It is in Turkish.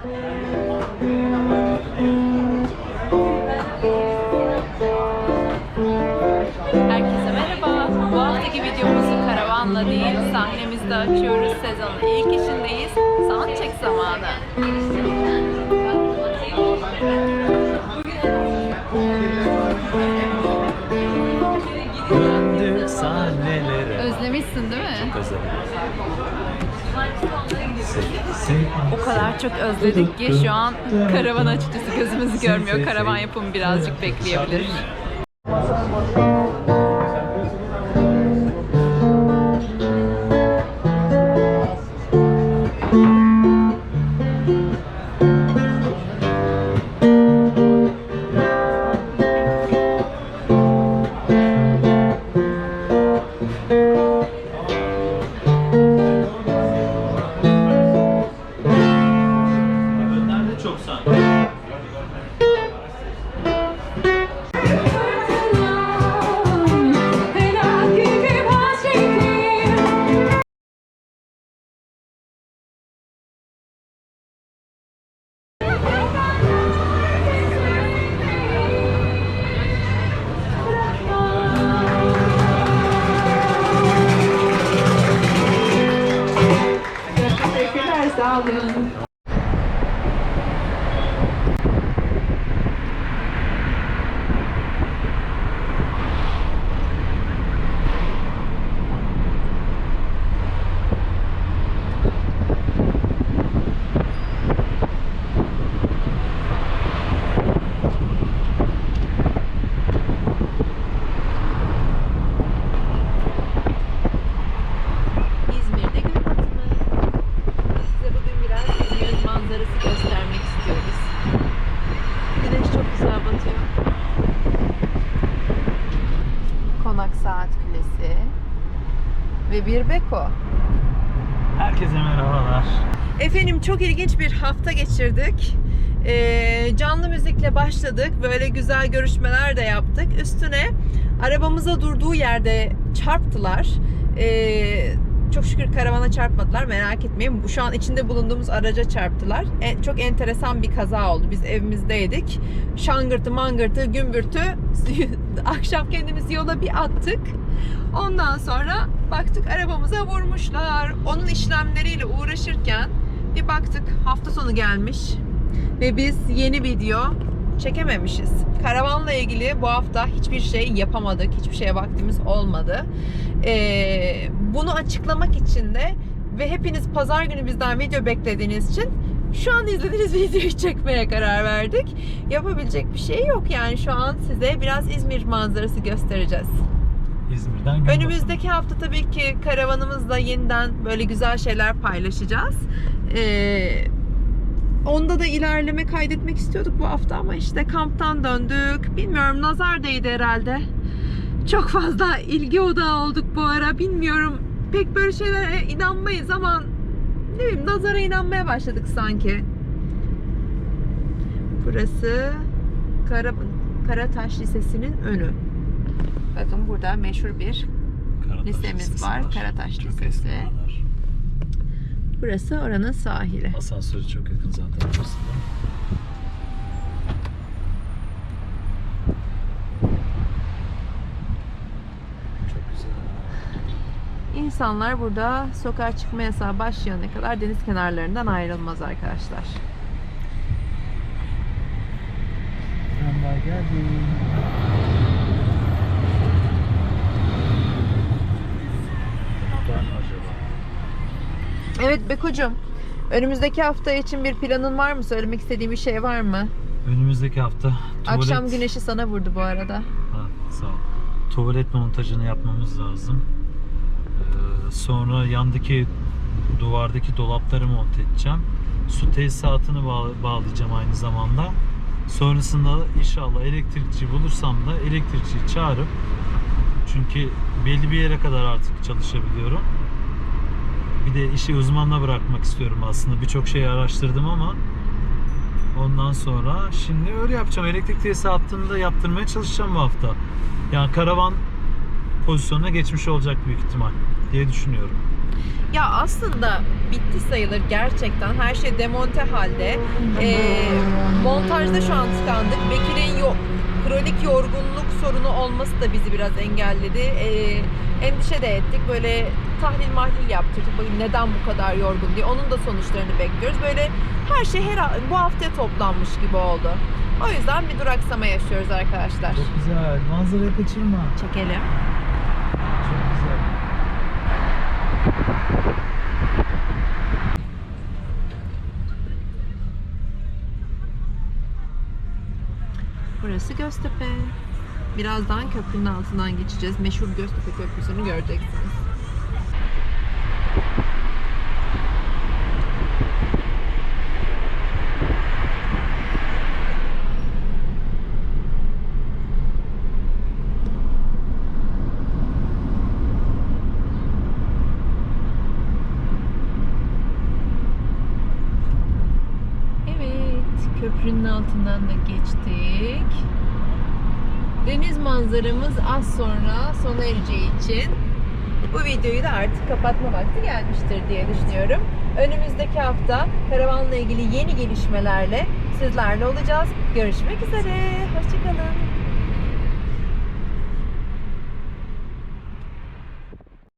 Herkese merhaba. Bu haftaki videomuzu karavanla değil, sahnemizde açıyoruz. Sezonun ilk işindeyiz. Soundcheck zamanı. Döndük sahnelere. Özlemişsin değil mi? Özledim. O kadar çok özledik ki şu an karavan açıkçası gözümüz görmüyor. Karavan yapımı birazcık bekleyebilir. Çok? Teşekkürler, sağ olun. Ve bir beko. Herkese merhabalar. Efendim çok ilginç bir hafta geçirdik. Ee, canlı müzikle başladık. Böyle güzel görüşmeler de yaptık. Üstüne arabamıza durduğu yerde çarptılar. Ee, çok şükür karavana çarpmadılar merak etmeyin. Bu Şu an içinde bulunduğumuz araca çarptılar. En, çok enteresan bir kaza oldu. Biz evimizdeydik. Şangırtı mangırtı gümbürtü akşam kendimizi yola bir attık. Ondan sonra baktık arabamıza vurmuşlar. Onun işlemleriyle uğraşırken bir baktık hafta sonu gelmiş ve biz yeni video çekememişiz. Karavanla ilgili bu hafta hiçbir şey yapamadık. Hiçbir şeye vaktimiz olmadı. Ee, bunu açıklamak için de ve hepiniz pazar günü bizden video beklediğiniz için şu an izlediğiniz videoyu çekmeye karar verdik. Yapabilecek bir şey yok yani şu an size biraz İzmir manzarası göstereceğiz. İzmir'den gün Önümüzdeki hafta tabii ki karavanımızla yeniden böyle güzel şeyler paylaşacağız. Ee, onda da ilerleme kaydetmek istiyorduk bu hafta ama işte kamptan döndük. Bilmiyorum nazar değdi herhalde. Çok fazla ilgi odağı olduk bu ara. Bilmiyorum pek böyle şeylere inanmayız ama ne bileyim nazara inanmaya başladık sanki. Burası Kara, Karataş Lisesi'nin önü. Bakın burada meşhur bir Karataş lisemiz Lisesi var, Karataş Çok Lisesi. eski buralar. Burası oranın sahili. Asansörü çok yakın zaten burası da. Çok güzel. İnsanlar burada sokağa çıkma yasağı başlayana kadar deniz kenarlarından ayrılmaz arkadaşlar. Tramvay geldi. Var mı acaba? Evet Beko'cum, önümüzdeki hafta için bir planın var mı? Söylemek istediğin bir şey var mı? Önümüzdeki hafta tuvalet... Akşam güneşi sana vurdu bu arada. Ha, sağ ol. Tuvalet montajını yapmamız lazım. Ee, sonra yandaki duvardaki dolapları monte edeceğim. Su tesisatını bağ- bağlayacağım aynı zamanda. Sonrasında inşallah elektrikçi bulursam da elektrikçiyi çağırıp çünkü belli bir yere kadar artık çalışabiliyorum. Bir de işi uzmanla bırakmak istiyorum aslında. Birçok şeyi araştırdım ama Ondan sonra şimdi öyle yapacağım. Elektrik tesisatını da yaptırmaya çalışacağım bu hafta. Yani karavan pozisyonuna geçmiş olacak büyük ihtimal diye düşünüyorum. Ya aslında bitti sayılır gerçekten. Her şey demonte halde. Ee, montajda şu an tıkandık. Bekir'in yo- kronik yorgunluk sorunu olması da bizi biraz engelledi. Ee, endişe de ettik. Böyle tahlil mahlil yaptırdık. Bakın neden bu kadar yorgun diye. Onun da sonuçlarını bekliyoruz. Böyle her şey her bu haftaya toplanmış gibi oldu. O yüzden bir duraksama yaşıyoruz arkadaşlar. Çok güzel. Manzarayı kaçırma. Çekelim. Çok güzel. Burası Göztepe. Birazdan köprünün altından geçeceğiz. Meşhur Göztepe Köprüsü'nü göreceksiniz. Evet, köprünün altından da geçtik. Deniz manzaramız az sonra sona ereceği için bu videoyu da artık kapatma vakti gelmiştir diye düşünüyorum. Önümüzdeki hafta karavanla ilgili yeni gelişmelerle sizlerle olacağız. Görüşmek üzere. Hoşçakalın.